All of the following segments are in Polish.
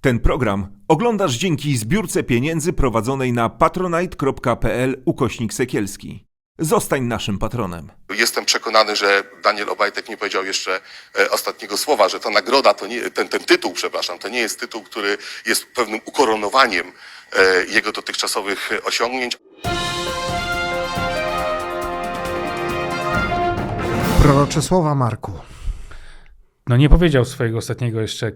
Ten program oglądasz dzięki zbiórce pieniędzy prowadzonej na patronite.pl ukośnik sekielski. Zostań naszym patronem. Jestem przekonany, że Daniel Obajtek nie powiedział jeszcze e, ostatniego słowa, że ta nagroda, to nie, ten, ten tytuł, przepraszam, to nie jest tytuł, który jest pewnym ukoronowaniem e, jego dotychczasowych osiągnięć. Prorocze słowa, Marku. No nie powiedział swojego ostatniego jeszcze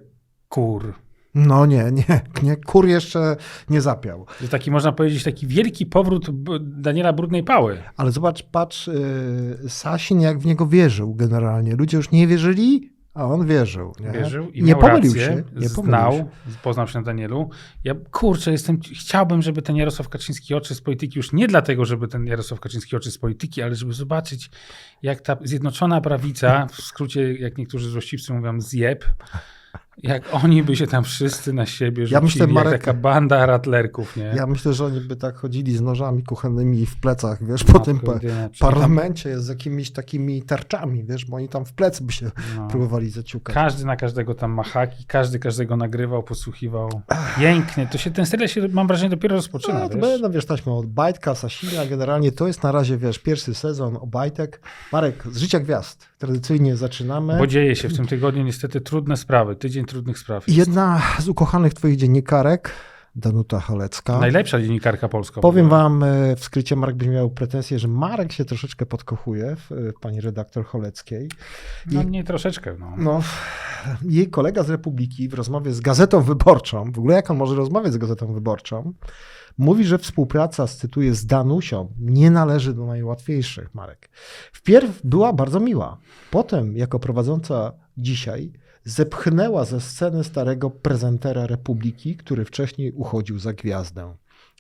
kur. No nie, nie, nie, kur jeszcze nie zapiał. To taki można powiedzieć taki wielki powrót Daniela Brudnej Pały. Ale zobacz, patrz, yy, Sasin jak w niego wierzył generalnie. Ludzie już nie wierzyli, a on wierzył. Nie, Wierzył i nie pomylił rację, się. Nie pomylił znał, się. poznał się na Danielu. Ja kurczę, jestem, chciałbym, żeby ten Jarosław Kaczyński oczy z polityki, już nie dlatego, żeby ten Jarosław Kaczyński oczy z polityki, ale żeby zobaczyć, jak ta zjednoczona prawica, w skrócie, jak niektórzy złośliwcy mówią, zjeb, jak oni by się tam wszyscy na siebie rzucili, Ja myślę, Marek- taka banda ratlerków, nie? Ja myślę, że oni by tak chodzili z nożami kuchennymi w plecach, wiesz, po tym pa- jedyne, czyli parlamencie z jakimiś takimi tarczami, wiesz, bo oni tam w plecy by się No. próbowali zaciukać. Każdy na każdego tam ma haki, każdy każdego nagrywał, posłuchiwał. Pięknie. To się, ten serial się, mam wrażenie, dopiero rozpoczyna, No, to wiesz? będą, wiesz, taśmy od Bajtka, Sasina, generalnie to jest na razie, wiesz, pierwszy sezon Obajtek. Marek, z Życia Gwiazd, tradycyjnie zaczynamy. Bo dzieje się w tym tygodniu niestety trudne sprawy. Tydzień trudnych spraw. jest. Jedna z ukochanych twoich dziennikarek, Danuta Halecka. Najlepsza dziennikarka polska. Powiem wam e, w skrycie, Marek będzie miał pretensję, że Marek się troszeczkę podkochuje w e, pani redaktor Choleckiej. No I- nie troszeczkę, no. No, jej kolega z Republiki w rozmowie z Gazetą Wyborczą, w ogóle jak on może rozmawiać z Gazetą Wyborczą, mówi, że współpraca, cytuję, z Danusią nie należy do najłatwiejszych, Marek. Wpierw była bardzo miła. Potem, jako prowadząca dzisiaj, zepchnęła ze sceny starego prezentera Republiki, który wcześniej uchodził za gwiazdę.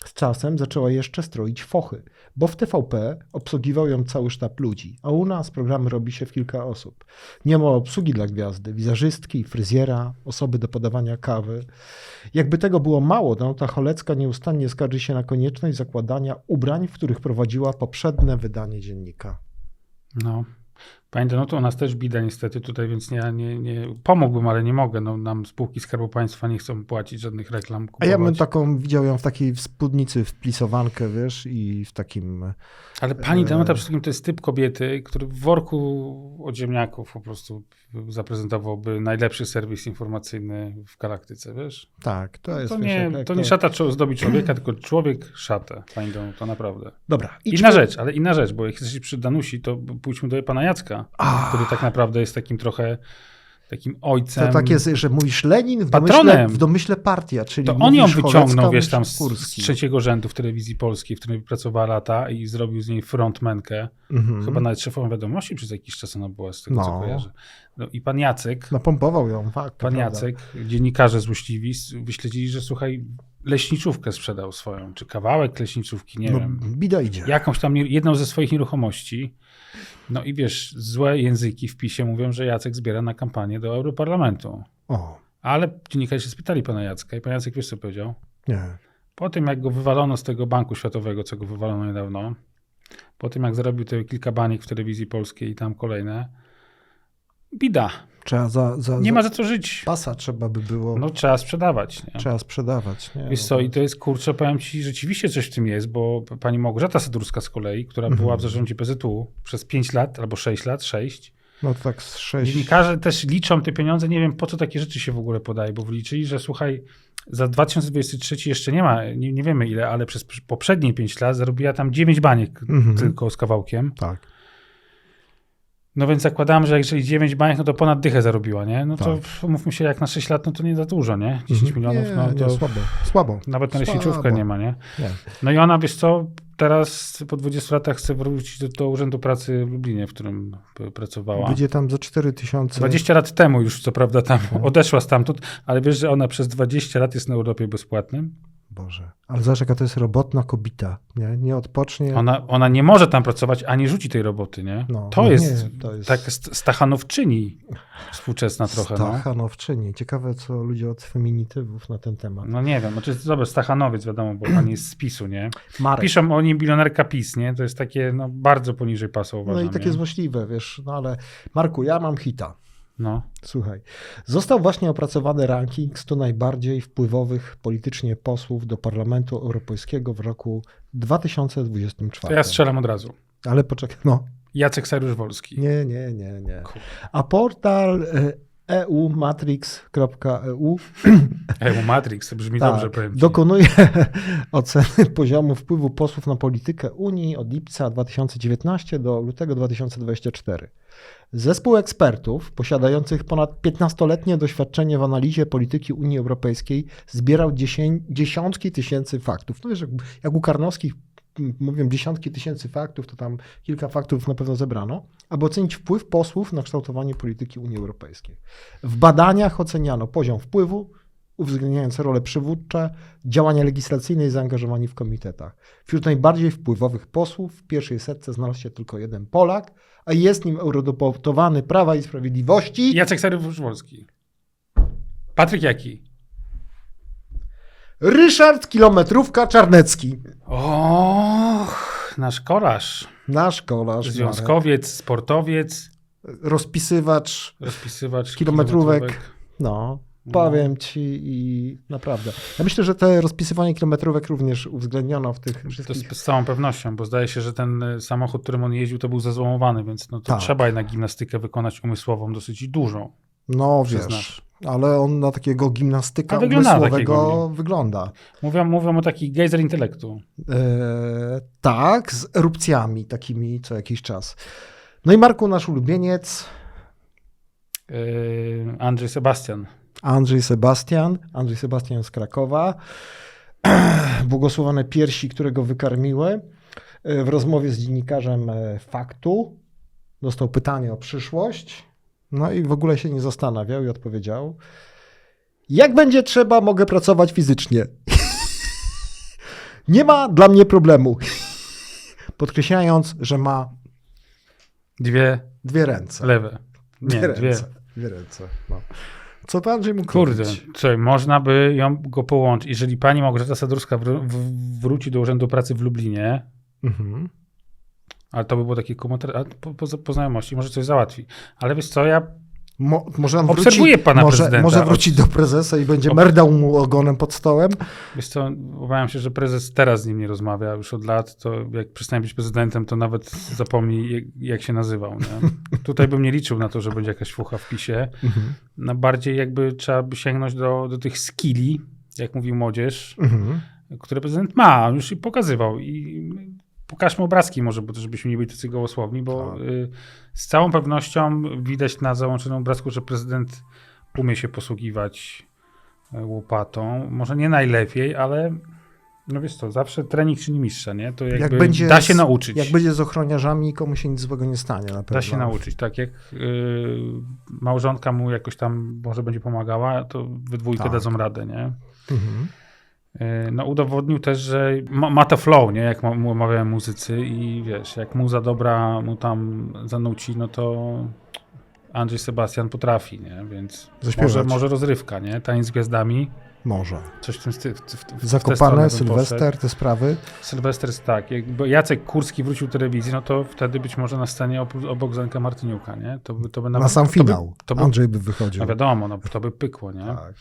Z czasem zaczęła jeszcze stroić fochy, bo w TVP obsługiwał ją cały sztab ludzi, a u nas programy robi się w kilka osób. Nie ma obsługi dla gwiazdy, wizerzystki, fryzjera, osoby do podawania kawy. Jakby tego było mało, Danuta Cholecka nieustannie skarży się na konieczność zakładania ubrań, w których prowadziła poprzednie wydanie dziennika. no. Panie Danuto, u nas też bida niestety tutaj, więc nie, nie, nie pomógłbym, ale nie mogę. No, nam spółki Skarbu Państwa nie chcą płacić żadnych reklam. A Kupować. ja bym taką widział ją w takiej spódnicy wplisowankę, wiesz, i w takim... Ale pani e, Danuta przede wszystkim to jest typ kobiety, który w worku od ziemniaków po prostu zaprezentowałby najlepszy serwis informacyjny w galaktyce, wiesz? Tak, to jest... To nie, jak to nie szata zdobi człowieka, tylko człowiek szatę, pani Danuto, naprawdę. Dobra. Inna rzecz, ale inna rzecz, bo jak jesteście przy Danusi, to pójdźmy do pana Jacka, A. który tak naprawdę jest takim trochę takim ojcem. To tak jest, że mówisz Lenin w Patronem. domyśle, w domyśle partia, czyli To on ją wyciągnął, wiesz, tam z, z trzeciego rzędu w telewizji polskiej, w której pracowała lata i zrobił z niej frontmenkę. Mhm. Chyba nawet szefową wiadomości przez jakiś czas ona była, z tego co No. kojarzę. No i pan Jacek, Napompował ją, fakt. pan prawda. Jacek, dziennikarze złośliwi, wyśledzili, że słuchaj, leśniczówkę sprzedał swoją, czy kawałek leśniczówki, nie no, wiem. Bida idzie. jakąś tam jedną ze swoich nieruchomości. No i wiesz, złe języki w PiSie mówią, że Jacek zbiera na kampanię do Europarlamentu. O, Ale dziennikarze się spytali pana Jacka i pan Jacek wiesz co powiedział? nie. Po tym jak go wywalono z tego banku światowego, co go wywalono niedawno, po tym jak zarobił te kilka baniek w telewizji polskiej i tam kolejne, bida. Trzeba za, za, Nie ma za co żyć. pasa trzeba by było, No trzeba sprzedawać. Nie? trzeba sprzedawać. Nie? Wiesz co, i to jest, kurczę, powiem ci, rzeczywiście coś w tym jest, bo pani Małgorzata Sadurska z kolei, która Mhm. była w zarządzie PZU przez 5 lat albo 6 lat, 6, No to tak z sześć... Dziennikarze też liczą te pieniądze. Nie wiem, po co takie rzeczy się w ogóle podaje, bo wliczyli, że słuchaj, za 2023 jeszcze nie ma, nie, nie wiemy ile, ale przez poprzednie 5 lat zarobiła tam 9 baniek Mhm. tylko z kawałkiem. Tak. No więc zakładam, że jeżeli 9 baniek, no to ponad dychę zarobiła, nie? No to Tak. mówmy się, jak na 6 lat, no to nie za dużo, nie? 10 Mhm. milionów, no nie, to słabo, słabo. nawet na leśniczówkę nie ma, nie? Nie. No i ona, wiesz co, teraz po 20 latach chce wrócić do, do Urzędu Pracy w Lublinie, w którym p- pracowała. Będzie tam za 4 tysiące. 20 lat temu już, co prawda, tam Mhm. odeszła stamtąd, ale wiesz, że ona przez 20 lat jest na Europie bezpłatnym? Boże. Ale zobacz, jaka to jest robotna kobita. Nie, nie odpocznie. Ona, ona nie może tam pracować, ani rzuci tej roboty, nie? No, to, no jest, nie, to jest- tak st- Stachanowczyni współczesna trochę, no. Stachanowczyni. Ciekawe, co ludzie od feminitywów na ten temat. No nie wiem, znaczy, dobra, Stachanowiec wiadomo, bo pani jest z PiSu, nie? Marek. Piszą o nim bilionerka PiS, nie? To jest takie, no, bardzo poniżej pasa No uważam, i takie nie? złośliwe, wiesz. No ale Marku, ja mam hita. No. Słuchaj, został właśnie opracowany ranking 100 najbardziej wpływowych politycznie posłów do Parlamentu Europejskiego w roku 2024. To ja strzelam od razu. Ale poczekaj, no. Jacek Saryusz-Wolski. Nie, nie, nie, nie. A portal e, eumatrix.eu EU Matrix, to brzmi tak, dobrze, powiem ci. dokonuje oceny poziomu wpływu posłów na politykę Unii od lipca 2019 do lutego 2024. Zespół ekspertów posiadających ponad 15-letnie doświadczenie w analizie polityki Unii Europejskiej zbierał dziesię- dziesiątki tysięcy faktów. No wiesz, jak, jak u Karnowskich mówią dziesiątki tysięcy faktów, to tam kilka faktów na pewno zebrano, aby ocenić wpływ posłów na kształtowanie polityki Unii Europejskiej. W badaniach oceniano poziom wpływu, uwzględniając role przywódcze, działania legislacyjne i zaangażowanie w komitetach. Wśród najbardziej wpływowych posłów w pierwszej setce znalazł się tylko jeden Polak, a jest nim eurodeputowany Prawa i Sprawiedliwości Jacek Saryusz-Wolski. Patryk Jaki? Ryszard Kilometrówka Czarnecki. Nasz kolarz. Nasz kolarz, Związkowiec, sportowiec, Marek. rozpisywacz, rozpisywacz Kilometrówek. no, powiem ci i naprawdę. Ja myślę, że te rozpisywanie kilometrówek również uwzględniono w tych To wszystkich... z, z całą pewnością, bo zdaje się, że ten y, samochód, którym on jeździł, to był zezłomowany, więc no to Tak. trzeba jednak gimnastykę wykonać umysłową dosyć dużą. No wiesz. Ale on na takiego gimnastyka A wygląda umysłowego wygląda. Mówią, mówią o taki gejzer intelektu. E, tak, z erupcjami takimi co jakiś czas. No i Marku, nasz ulubieniec, Yy, Andrzej Sebastian. Andrzej Sebastian, Andrzej Sebastian z Krakowa, błogosławione piersi, które go wykarmiły. E, W rozmowie z dziennikarzem e, Faktu dostał pytanie o przyszłość, no i w ogóle się nie zastanawiał i odpowiedział, jak będzie trzeba, mogę pracować fizycznie. nie ma dla mnie problemu. Podkreślając, że ma Dwie dwie ręce. lewe. Nie, dwie dwie. ręce. Dwie ręce. No. Co to Andrzej mógł Kurde, czy można by ją go połączyć? Jeżeli pani Małgorzata Sadurska wró- w- wróci do Urzędu Pracy w Lublinie, Mhm. Ale to by było takie komentarz, a po, po, po znajomości może coś załatwi. Ale wiesz co, ja Mo, może on Obserwuję wróci, pana może, prezydenta. Może wróci do prezesa i będzie merdał mu ogonem pod stołem. Wiesz co, obawiam się, że prezes teraz z nim nie rozmawia już od lat, to jak przestanie być prezydentem, to nawet zapomni jak, jak się nazywał. Tutaj bym nie liczył na to, że będzie jakaś fucha w PiSie. No bardziej jakby trzeba by sięgnąć do, do tych skilli, jak mówi młodzież, Mhm. które prezydent ma, już i pokazywał. I pokażmy obrazki może, bo żebyśmy nie byli tacy gołosłowni, bo Tak. y, z całą pewnością widać na załączonym obrazku, że prezydent umie się posługiwać e, łopatą. Może nie najlepiej, ale no wiesz co, zawsze trening czyni mistrza, nie? To jakby Jak będzie da się z- nauczyć. Jak będzie z ochroniarzami, komu się nic złego nie stanie na pewno. Da się nauczyć, tak jak y, małżonka mu jakoś tam może będzie pomagała, to we dwójkę Tak. dadzą radę, nie? Mhm. Y, No udowodnił też, że ma, ma to flow, nie? Jak ma- mu mawiają muzycy i wiesz, jak muza dobra mu tam zanuci, no to Andrzej Sebastian potrafi, nie? Więc Zaśpiewać. może, może rozrywka, nie? Taniec z gwiazdami, Może. coś w tym stylu. Zakopane, Sylwester, te sprawy. Sylwester jest tak, jakby Jacek Kurski wrócił do telewizji, no to wtedy być może na scenie obok Zenka Martyniuka, nie? To by, to by Na sam to finał. By, to by, Andrzej by wychodził. no wiadomo, no, to by pykło, nie? Tak.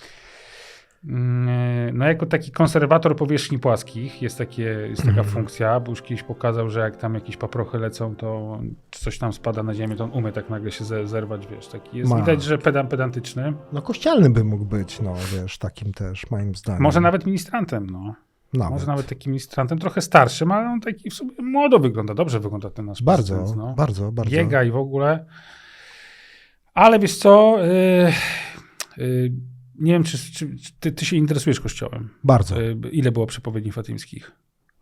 Mm, No jako taki konserwator powierzchni płaskich jest, takie, jest taka Mhm. funkcja, bo już kiedyś pokazał, że jak tam jakieś paprochy lecą, to coś tam spada na ziemię, to on umie tak nagle się ze- zerwać, wiesz, taki jest. Ma. Widać, że pedant pedantyczny. No kościelny by mógł być, no wiesz, takim też, moim zdaniem. Może nawet ministrantem, no. Nawet. Może nawet takim ministrantem, trochę starszym, ale on taki w sumie młodo wygląda, dobrze wygląda ten nasz Bardzo, prezydent, no. bardzo, bardzo. biega i w ogóle. Ale wiesz co, yy, yy, nie wiem, czy, czy, czy ty, ty się interesujesz kościołem. Bardzo. Yy, ile było przepowiedni fatimskich?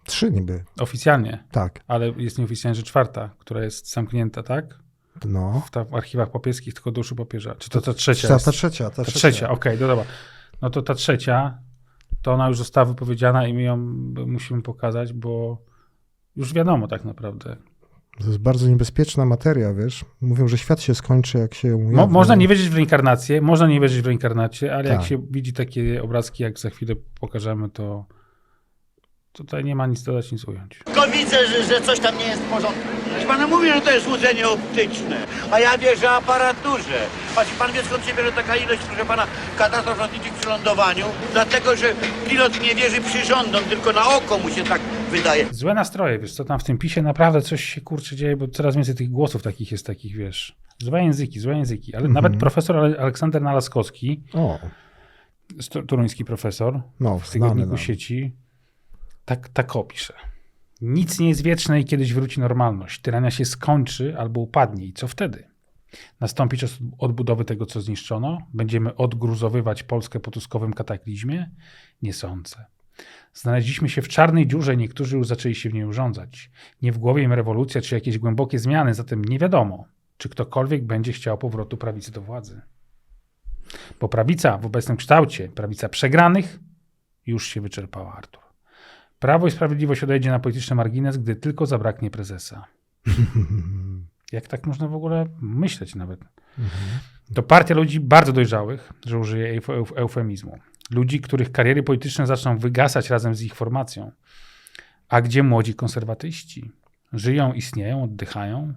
Trzy niby, Oficjalnie, tak. ale jest nieoficjalnie, że czwarta, która jest zamknięta, tak? No. W, ta, w archiwach papieskich, tylko do uszu papieża. Czy to ta trzecia Ta, ta trzecia, ta, Ta trzecia. trzecia, okej, no dobra. No to ta trzecia, to ona już została wypowiedziana i my ją musimy pokazać, bo już wiadomo tak naprawdę. To jest bardzo niebezpieczna materia, wiesz. Mówią, że świat się skończy, jak się ujawni. Mo, można nie wierzyć w reinkarnację, można nie wierzyć w reinkarnację, ale jak Tak. się widzi takie obrazki, jak za chwilę pokażemy, to tutaj nie ma nic dodać, nic ująć. Tylko widzę, że, że coś tam nie jest w porządku. Proszę pana mówię, że to jest złudzenie optyczne, a ja wierzę aparaturze. Patrz, pan wie skąd się bierze taka ilość, proszę pana, katastrof lotniczych przy lądowaniu? Dlatego, że pilot nie wierzy przyrządom, tylko na oko mu się tak wydaje. Złe nastroje, wiesz, co tam w tym pisie naprawdę coś się kurczy dzieje, bo coraz więcej tych głosów takich jest takich, wiesz, złe języki, złe języki, ale nawet profesor Ale- Aleksander Nalaskowski, O, toruński profesor, no, w tygodniku znany, no. sieci, tak, tak opisze. Nic nie jest wieczne i kiedyś wróci normalność. Tyrania się skończy albo upadnie. I co wtedy? Nastąpi czas odbudowy tego, co zniszczono? Będziemy odgruzowywać Polskę po tuskowym kataklizmie? Nie sądzę. Znaleźliśmy się w czarnej dziurze, niektórzy już zaczęli się w niej urządzać. Nie w głowie im rewolucja czy jakieś głębokie zmiany, zatem nie wiadomo, czy ktokolwiek będzie chciał powrotu prawicy do władzy. Bo prawica w obecnym kształcie, prawica przegranych, już się wyczerpała, Artur. Prawo i Sprawiedliwość odejdzie na polityczny margines, gdy tylko zabraknie prezesa. Jak tak można w ogóle myśleć nawet? To partia ludzi bardzo dojrzałych, że użyję euf- euf- eufemizmu. Ludzi, których kariery polityczne zaczną wygasać razem z ich formacją. A gdzie młodzi konserwatyści? Żyją, istnieją, oddychają?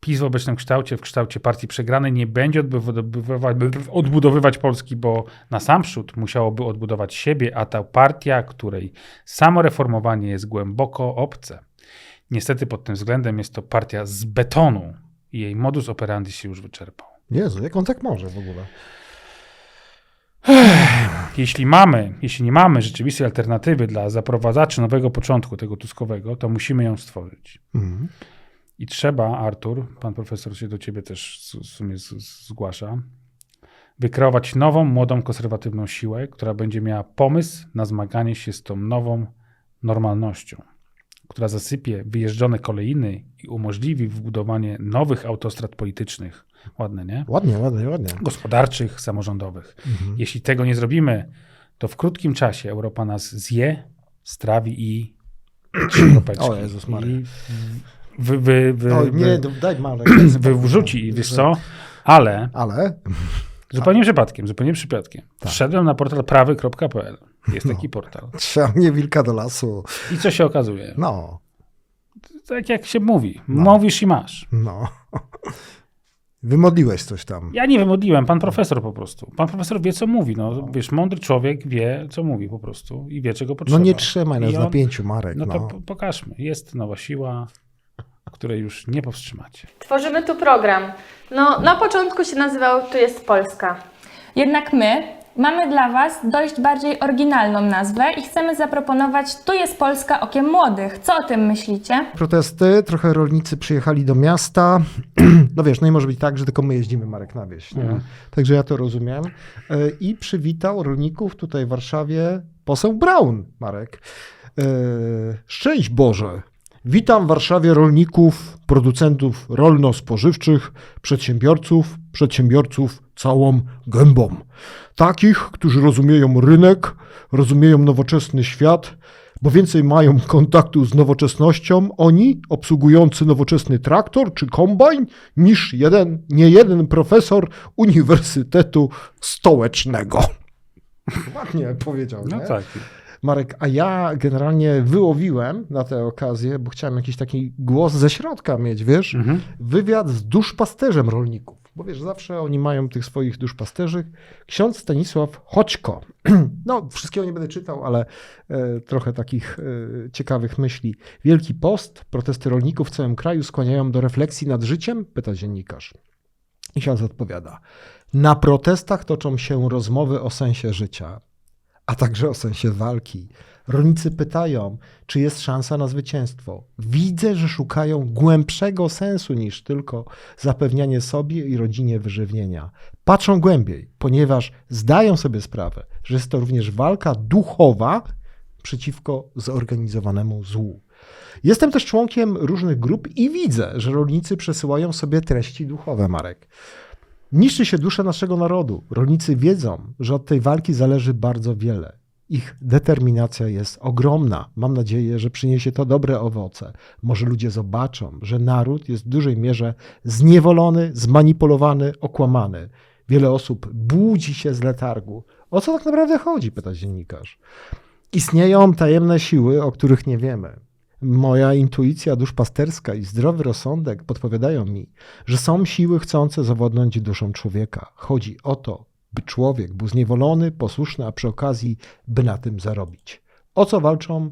PiS w obecnym kształcie, w kształcie partii przegranej, nie będzie odbudowywać, odbudowywać Polski, bo na sam przód musiałoby odbudować siebie, a ta partia, której samo reformowanie jest głęboko obce. Niestety pod tym względem jest to partia z betonu i jej modus operandi się już wyczerpał. Jezu, jak on tak może w ogóle? Jeśli mamy, jeśli nie mamy rzeczywistej alternatywy dla zaprowadzaczy nowego początku tego Tuskowego, to musimy ją stworzyć. Mhm. I trzeba, Artur, pan profesor się do ciebie też w sumie zgłasza, wykreować nową, młodą, konserwatywną siłę, która będzie miała pomysł na zmaganie się z tą nową normalnością, która zasypie wyjeżdżone kolejny i umożliwi wbudowanie nowych autostrad politycznych. Ładne, nie? Ładnie, ładnie, ładnie. Gospodarczych, samorządowych. Mhm. Jeśli tego nie zrobimy, to w krótkim czasie Europa nas zje, strawi i. O Jezus Maria. I wy, wy, wy, O, wy, nie, daj wyrzuci, wiesz co? Ale Ale? zupełnie przypadkiem, zupełnie przypadkiem. Tak. Wszedłem na portal prawy.pl. Jest taki portal. Trzeba mnie wilka do lasu. I co się okazuje? No, Tak jak się mówi. No. Mówisz i masz. no. Wymodliłeś coś tam. Ja nie wymodliłem, pan profesor po prostu. Pan profesor wie, co mówi. No, wiesz, mądry człowiek wie, co mówi po prostu i wie, czego No potrzeba. nie trzymaj nas on- napięciu, Marek. No No, to po- pokażmy. Jest nowa siła, której już nie powstrzymacie. Tworzymy tu program. No, na początku się nazywał Tu jest Polska. Jednak my mamy dla Was dość bardziej oryginalną nazwę i chcemy zaproponować Tu jest Polska okiem młodych. Co o tym myślicie? Protesty, trochę rolnicy przyjechali do miasta. No wiesz, no i może być tak, że tylko my jeździmy, Marek, na wieś. Nie? Mhm. Także ja to rozumiem. E, I przywitał rolników tutaj w Warszawie poseł Braun, Marek. E, Szczęść Boże! Witam w Warszawie rolników, producentów rolno-spożywczych, przedsiębiorców, przedsiębiorców całą gębą. Takich, którzy rozumieją rynek, rozumieją nowoczesny świat, bo więcej mają kontaktu z nowoczesnością oni, obsługujący nowoczesny traktor czy kombajn, niż jeden, nie jeden profesor Uniwersytetu Stołecznego. Ładnie powiedział, No nie? tak. Marek, a ja generalnie wyłowiłem na tę okazję, bo chciałem jakiś taki głos ze środka mieć, wiesz, Mhm. wywiad z duszpasterzem rolników. Bo wiesz, zawsze oni mają tych swoich duszpasterzy. Ksiądz Stanisław Choćko. No, wszystkiego nie będę czytał, ale e, trochę takich e, ciekawych myśli. Wielki Post, protesty rolników w całym kraju skłaniają do refleksji nad życiem? Pyta dziennikarz. I ksiądz odpowiada. Na protestach toczą się rozmowy o sensie życia, a także o sensie walki. Rolnicy pytają, czy jest szansa na zwycięstwo. Widzę, że szukają głębszego sensu niż tylko zapewnianie sobie i rodzinie wyżywienia. Patrzą głębiej, ponieważ zdają sobie sprawę, że jest to również walka duchowa przeciwko zorganizowanemu złu. Jestem też członkiem różnych grup i widzę, że rolnicy przesyłają sobie treści duchowe, Marek. Niszczy się dusza naszego narodu. Rolnicy wiedzą, że od tej walki zależy bardzo wiele. Ich determinacja jest ogromna. Mam nadzieję, że przyniesie to dobre owoce. Może ludzie zobaczą, że naród jest w dużej mierze zniewolony, zmanipulowany, okłamany. Wiele osób budzi się z letargu. O co tak naprawdę chodzi? pyta dziennikarz. Istnieją tajemne siły, o których nie wiemy. Moja intuicja duszpasterska i zdrowy rozsądek podpowiadają mi, że są siły chcące zawodnąć duszą człowieka. Chodzi o to, by człowiek był zniewolony, posłuszny, a przy okazji, by na tym zarobić. O co walczą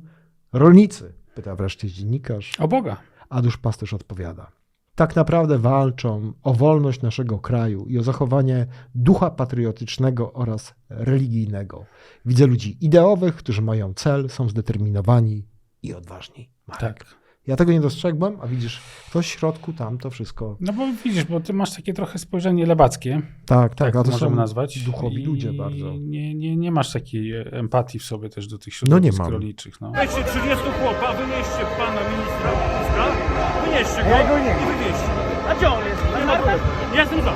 rolnicy? Pyta wreszcie dziennikarz. O Boga. A duszpasterz odpowiada. Tak naprawdę walczą o wolność naszego kraju i o zachowanie ducha patriotycznego oraz religijnego. Widzę ludzi ideowych, którzy mają cel, są zdeterminowani i odważni. Marek. Tak. Ja tego nie dostrzegłem, a widzisz, ktoś w środku tam to wszystko. No bo widzisz, bo ty masz takie trochę spojrzenie lewackie, Tak, tak, tak a to możemy są nazwać. duchowi I ludzie bardzo. Nie, nie, nie masz takiej e, empatii w sobie też do tych No nie środowisk mam. rolniczych. No. Weźcie 30 chłopa, wynieście pana ministra Tuska, wynieście go i wywieźcie. A gdzie on jest? Nie ma go. Jestem za.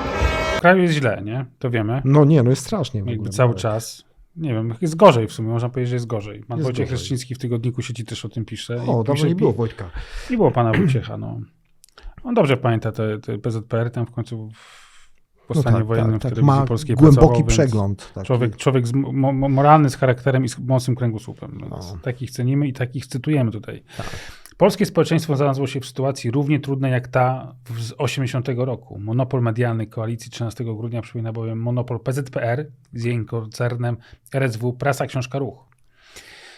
W kraju jest źle, nie? To wiemy. No nie, no jest strasznie. w Jakby ogóle, cały czas. Nie wiem, jest gorzej w sumie, można powiedzieć, że jest gorzej. Pan Jest Wojciech gorzej. W tygodniku sieci też o tym pisze. O, dawno pisze, nie było Wojtka. Nie było pana Wojciecha, no. On dobrze pamięta te, te PZPR, tam w końcu w No stanie tak, wojennym tak, w tak. telewizji Ma polskiej głęboki pracował, przegląd. Taki. Człowiek, człowiek z mo, mo, moralny, z charakterem i z mocnym kręgosłupem. Więc No. Takich cenimy i takich cytujemy tutaj. Polskie społeczeństwo znalazło się w sytuacji równie trudnej jak ta z 80 roku. Monopol medialny koalicji 13 grudnia przypomina bowiem monopol PZPR z jej koncernem RSW Prasa Książka Ruch.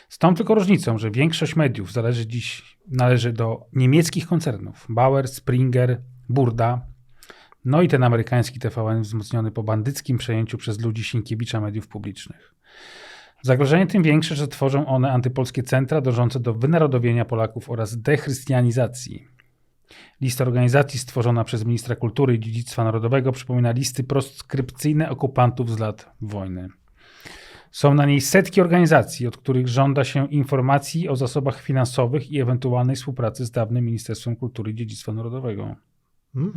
Z tą tylko różnicą, że większość mediów zależy dziś, należy do niemieckich koncernów. Bauer, Springer, Burda, no i ten amerykański TVN wzmocniony po bandyckim przejęciu przez ludzi Sienkiewicza mediów publicznych. Zagrożenie tym większe, że tworzą one antypolskie centra dążące do wynarodowienia Polaków oraz dechrystianizacji. Lista organizacji stworzona przez ministra kultury i dziedzictwa narodowego przypomina listy proskrypcyjne okupantów z lat wojny. Są na niej setki organizacji, od których żąda się informacji o zasobach finansowych i ewentualnej współpracy z dawnym Ministerstwem Kultury i Dziedzictwa Narodowego. Mm.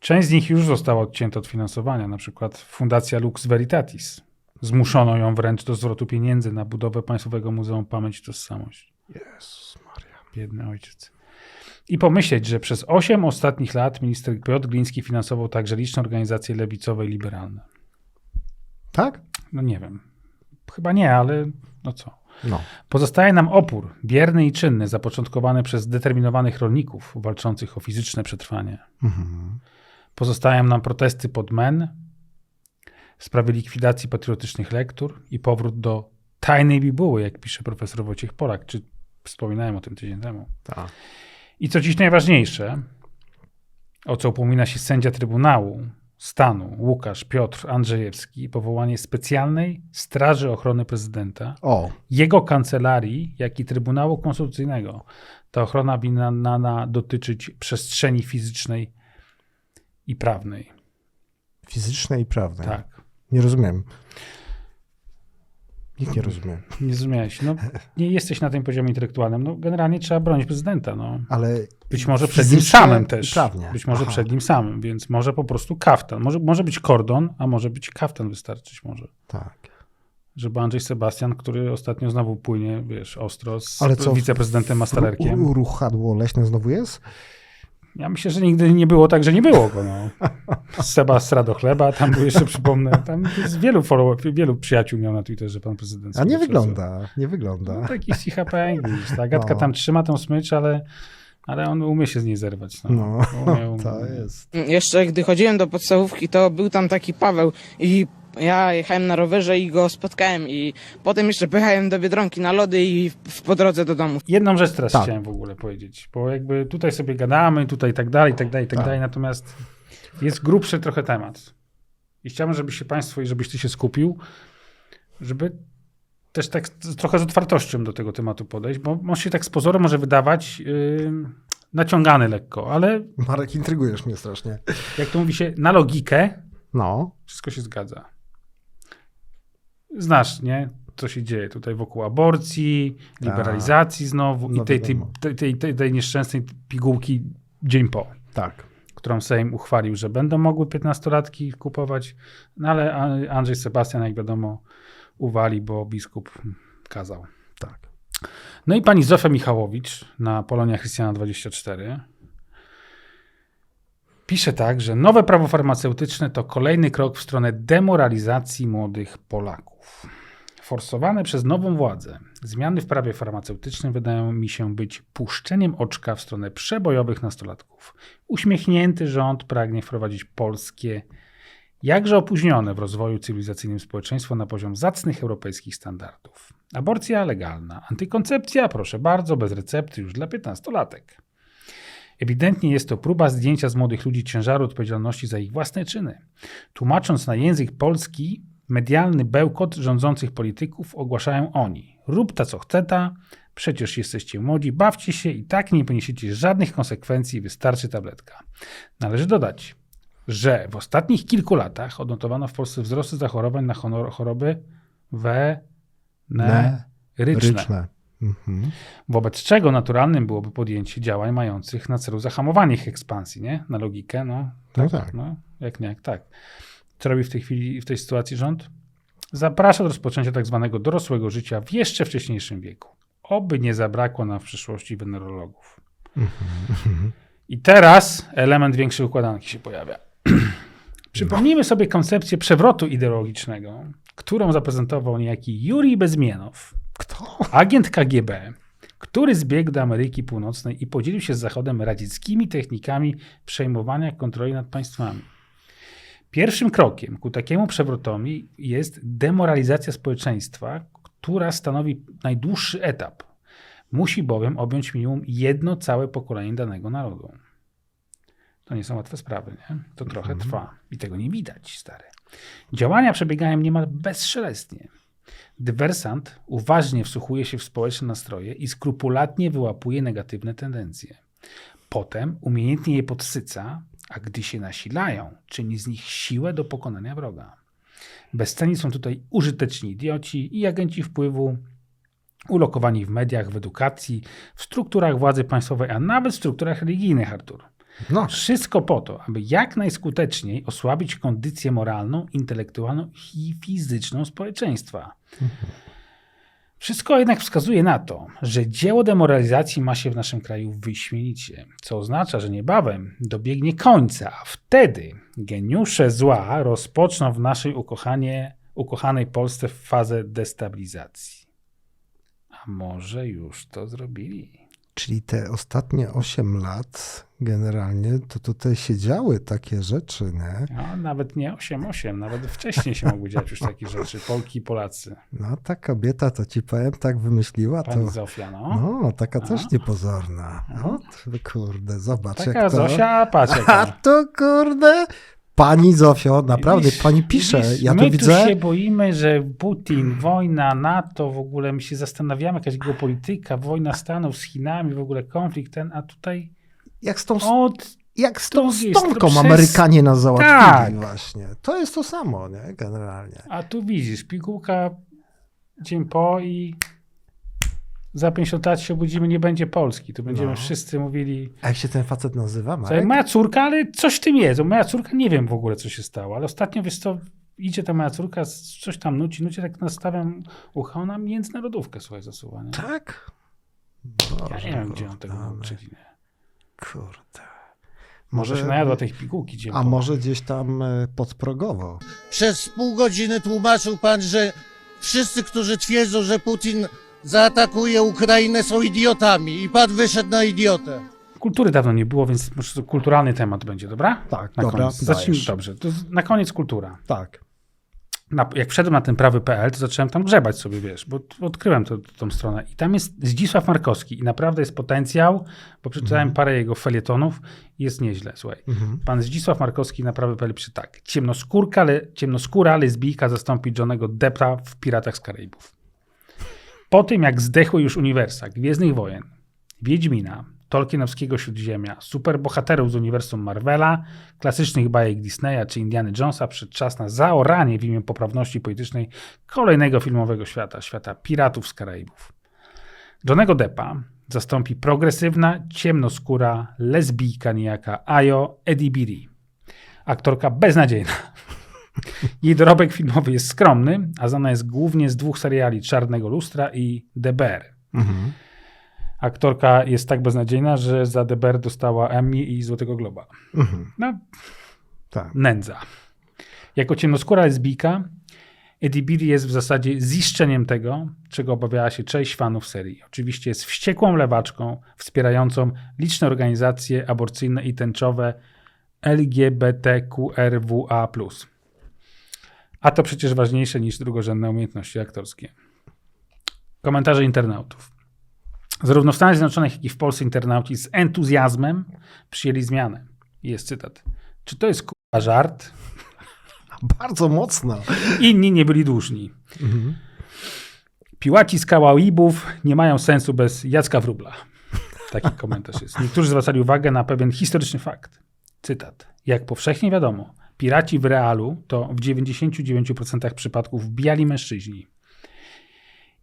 Część z nich już została odcięta od finansowania, na przykład Fundacja Lux Veritatis. Zmuszono ją wręcz do zwrotu pieniędzy na budowę Państwowego Muzeum Pamięć i Tożsamość. Jezus Maria. Biedny ojciec. I pomyśleć, że przez 8 ostatnich lat minister Piotr Gliński finansował także liczne organizacje lewicowe i liberalne. Tak? No nie wiem. Chyba nie, ale no co. No. Pozostaje nam opór, bierny i czynny, zapoczątkowany przez zdeterminowanych rolników walczących o fizyczne przetrwanie. Mhm. Pozostają nam protesty pod MEN w sprawie likwidacji patriotycznych lektur i powrót do tajnej bibuły, jak pisze profesor Wojciech Polak, czy wspominałem o tym tydzień temu. Tak. I co dziś najważniejsze, o co upomina się sędzia Trybunału Stanu Łukasz Piotr Andrzejewski, powołanie specjalnej Straży Ochrony Prezydenta, O, jego kancelarii, jak i Trybunału Konstytucyjnego. Ta ochrona winna dotyczyć przestrzeni fizycznej i prawnej. fizyczne i prawne. Tak. Nie rozumiem. Nikt nie rozumie. Nie zrozumiałeś. No, nie jesteś na tym poziomie intelektualnym. No, generalnie trzeba bronić prezydenta. No. Ale Być może przed nim samym też. Prawnie. Być może Aha. przed nim samym, więc może po prostu kaftan. Może, może być kordon, a może być kaftan wystarczyć może. Tak. Żeby Andrzej Sebastian, który ostatnio znowu płynie, wiesz, ostro z Ale co? wiceprezydentem Mastalerkiem. U- Ruchadło leśne znowu jest? Ja myślę, że nigdy nie było tak, że nie było go. No. Seba sra do chleba, tam był jeszcze, przypomnę, tam jest wielu follow wielu przyjaciół miał na Twitterze pan prezydent. A nie wygląda, nie wygląda. No, taki CHP English. Ta Agatka No. tam trzyma tą smycz, ale, ale on umie się z niej zerwać. No, No, Umie, umie. to jest. Jeszcze gdy chodziłem do podstawówki, to był tam taki Paweł i ja jechałem na rowerze i go spotkałem i potem jeszcze pojechałem do Biedronki na lody i w, po drodze do domu. Jedną rzecz teraz Tak. chciałem w ogóle powiedzieć, bo jakby tutaj sobie gadamy, tutaj tak dalej, tak dalej, tak, Tak. dalej, natomiast jest grubszy trochę temat. I chciałbym, żeby się państwo i żebyś ty się skupił, żeby też tak trochę z otwartością do tego tematu podejść, bo on się tak z pozoru może wydawać yy, naciągany lekko, ale Marek, intrygujesz mnie strasznie. jak to mówi się, na logikę No, wszystko się zgadza. Znasz, nie? Co się dzieje tutaj wokół aborcji, liberalizacji znowu No i tej, tej, tej, tej, tej, nieszczęsnej pigułki dzień po, tak. którą Sejm uchwalił, że będą mogły 15-latki kupować, no ale Andrzej Sebastian, jak wiadomo, uwali, bo biskup kazał. Tak. No i pani Zofia Michałowicz na Polonia Chrystiana 24 pisze tak, że nowe prawo farmaceutyczne to kolejny krok w stronę demoralizacji młodych Polaków. Forsowane przez nową władzę zmiany w prawie farmaceutycznym wydają mi się być puszczeniem oczka w stronę przebojowych nastolatków. Uśmiechnięty rząd pragnie wprowadzić polskie, jakże opóźnione w rozwoju cywilizacyjnym społeczeństwo na poziom zacnych europejskich standardów. Aborcja legalna, antykoncepcja, proszę bardzo, bez recepty już dla 15-latek. Ewidentnie jest to próba zdjęcia z młodych ludzi ciężaru odpowiedzialności za ich własne czyny. Tłumacząc na język polski medialny bełkot rządzących polityków, ogłaszają oni: rób ta co chce ta, przecież jesteście młodzi, bawcie się i tak nie poniesiecie żadnych konsekwencji, wystarczy tabletka. Należy dodać, że w ostatnich kilku latach odnotowano w Polsce wzrosty zachorowań na choroby weneryczne. Ryczne. Mhm. Wobec czego naturalnym byłoby podjęcie działań mających na celu zahamowanie ich ekspansji, nie? Na logikę, no. No tak. No, jak nie, jak tak. Co robi w tej chwili, w tej sytuacji rząd? Zaprasza do rozpoczęcia tak zwanego dorosłego życia w jeszcze wcześniejszym wieku. Oby nie zabrakło nam w przyszłości wenerologów. I teraz element większej układanki się pojawia. Przypomnijmy sobie koncepcję przewrotu ideologicznego, którą zaprezentował niejaki Jurij Bezmienow, Kto? agent KGB, który zbiegł do Ameryki Północnej i podzielił się z Zachodem radzieckimi technikami przejmowania kontroli nad państwami. Pierwszym krokiem ku takiemu przewrotowi jest demoralizacja społeczeństwa, która stanowi najdłuższy etap. Musi bowiem objąć minimum jedno całe pokolenie danego narodu. To nie są łatwe sprawy, nie? To trochę trwa i tego nie widać, stary. Działania przebiegają niemal bezszelestnie. Dywersant uważnie wsłuchuje się w społeczne nastroje i skrupulatnie wyłapuje negatywne tendencje. Potem umiejętnie je podsyca, a gdy się nasilają, czyni z nich siłę do pokonania wroga. Bezcenni są tutaj użyteczni idioci i agenci wpływu, ulokowani w mediach, w edukacji, w strukturach władzy państwowej, a nawet w strukturach religijnych, Artur. No, Wszystko po to, aby jak najskuteczniej osłabić kondycję moralną, intelektualną i fizyczną społeczeństwa. Wszystko jednak wskazuje na to, że dzieło demoralizacji ma się w naszym kraju wyśmienicie, co oznacza, że niebawem dobiegnie końca, a wtedy geniusze zła rozpoczną w naszej ukochanie, ukochanej Polsce fazę destabilizacji. A może już to zrobili? Czyli te ostatnie 8 lat generalnie to tutaj się działy takie rzeczy, nie? No, nawet nie 8-8, nawet wcześniej się mogły dziać już takie rzeczy, Polki i Polacy. No ta kobieta, to ci powiem, tak wymyśliła, to... Pani Zofia, no. No, taka też A? niepozorna. No, to kurde, zobacz Taka jak to... Zosia, patrz A to kurde... Pani Zofio, naprawdę, pani pisze, ja my to widzę... się boimy, że Putin, wojna, NATO, w ogóle my się zastanawiamy, jakaś geopolityka, wojna Stanów z Chinami, w ogóle konflikt ten, a tutaj Jak z tą, od jak z tą stonką strony Amerykanie nas załatwili Tak. właśnie. To jest to samo, nie? Generalnie. A tu widzisz, pigułka dzień po i za 50 lat się obudzimy, nie będzie Polski. Tu będziemy No. wszyscy mówili, A jak się ten facet nazywa, Marek? moja córka, ale coś w tym jest. Moja córka, nie wiem w ogóle, co się stało, ale ostatnio, wiesz co, idzie ta moja córka, coś tam nuci, nuci, tak nastawiam ucha, ona międzynarodówkę, słuchaj, zasuwa, nie? Tak? Ja nie wiem, gdzie on tego nauczyli. Kurde. Może się najadła tej pigułki dzień A może gdzieś tam e, podprogowo. Przez pół godziny tłumaczył pan, że wszyscy, którzy twierdzą, że Putin zaatakuje Ukrainę, są idiotami i pan wyszedł na idiotę. Kultury dawno nie było, więc może to kulturalny temat będzie, dobra? Tak, Na dobra, koniec. Zacznijmy, dajesz. dobrze. To na koniec kultura. Tak. na, jak wszedłem na ten prawy.pl, to zacząłem tam grzebać sobie, wiesz, bo odkryłem to, tą stronę. I tam jest Zdzisław Markowski i naprawdę jest potencjał, bo przeczytałem parę jego felietonów i jest nieźle, słuchaj. Mhm. Pan Zdzisław Markowski na prawy.pl pisze tak. Ciemnoskórka, le, ciemnoskóra lesbijka zastąpi Johnego Deppa w Piratach z Karaibów. Po tym, jak zdechły już uniwersa Gwiezdnych Wojen, Wiedźmina, Tolkienowskiego Śródziemia, superbohaterów z uniwersum Marvela, klasycznych bajek Disneya czy Indiana Jonesa, przyszedł czas na zaoranie w imię poprawności politycznej kolejnego filmowego świata, świata piratów z Karaibów. Johnego Deppa zastąpi progresywna, ciemnoskóra, lesbijka niejaka Ayo Edibiri. Aktorka beznadziejna. Jej dorobek filmowy jest skromny, a znana jest głównie z dwóch seriali Czarnego Lustra i Bear. Mhm. Aktorka jest tak beznadziejna, że za Bear dostała Emmy i Złotego Globa. Mhm. No, Tak. nędza. Jako ciemnoskóra lesbijka Eddie Beatty jest w zasadzie ziszczeniem tego, czego obawiała się część fanów serii. Oczywiście jest wściekłą lewaczką wspierającą liczne organizacje aborcyjne i tęczowe LGBTQRWA+. A to przecież ważniejsze niż drugorzędne umiejętności aktorskie. Komentarze internautów. Zarówno w Stanach Zjednoczonych, jak i w Polsce internauci z entuzjazmem przyjęli zmianę. Jest cytat. Czy to jest kurwa żart? Bardzo mocno. Inni nie byli dłużni. Piłaci z Kałaibów nie mają sensu bez Jacka Wróbla. Taki komentarz jest. Niektórzy zwracali uwagę na pewien historyczny fakt. Cytat. Jak powszechnie wiadomo, piraci w realu to w 99% przypadków biali mężczyźni.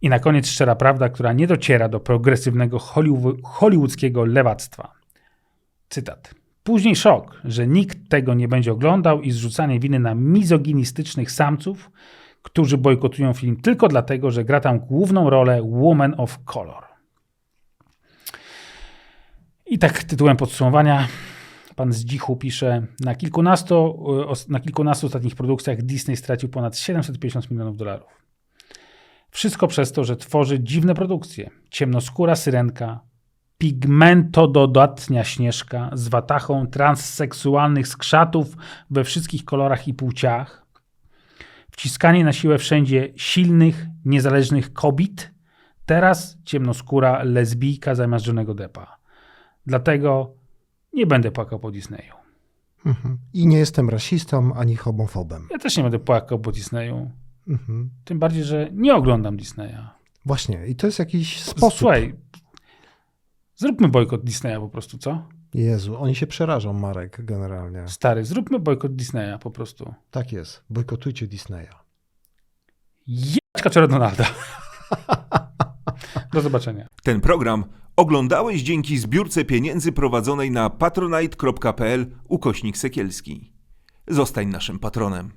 I na koniec szczera prawda, która nie dociera do progresywnego hollywo- hollywoodzkiego lewactwa. Cytat. Później szok, że nikt tego nie będzie oglądał i zrzucanie winy na mizoginistycznych samców, którzy bojkotują film tylko dlatego, że gra tam główną rolę Woman of Color. I tak tytułem podsumowania pan z Dzichu pisze, na kilkunastu, os- na kilkunastu ostatnich produkcjach Disney stracił ponad 750 milionów dolarów. Wszystko przez to, że tworzy dziwne produkcje. Ciemnoskóra syrenka, pigmentododatnia śnieżka z watachą transseksualnych skrzatów we wszystkich kolorach i płciach, wciskanie na siłę wszędzie silnych, niezależnych kobiet, teraz ciemnoskóra lesbijka zamiast żonego depa. Dlatego nie będę płakał po Disneyu. Mhm. I nie jestem rasistą ani homofobem. Ja też nie będę płakał po Disneyu. Mhm. Tym bardziej, że nie oglądam Disneya. Właśnie, i to jest jakiś sposób. Słuchaj, zróbmy bojkot Disneya po prostu, co? Jezu, oni się przerażą, Marek, generalnie. Stary, zróbmy bojkot Disneya po prostu. Tak jest. Bojkotujcie Disneya. Kaczora Donalda. Do zobaczenia. Ten program Oglądałeś dzięki zbiórce pieniędzy prowadzonej na patronite.pl ukośnik Sekielski. Zostań naszym patronem.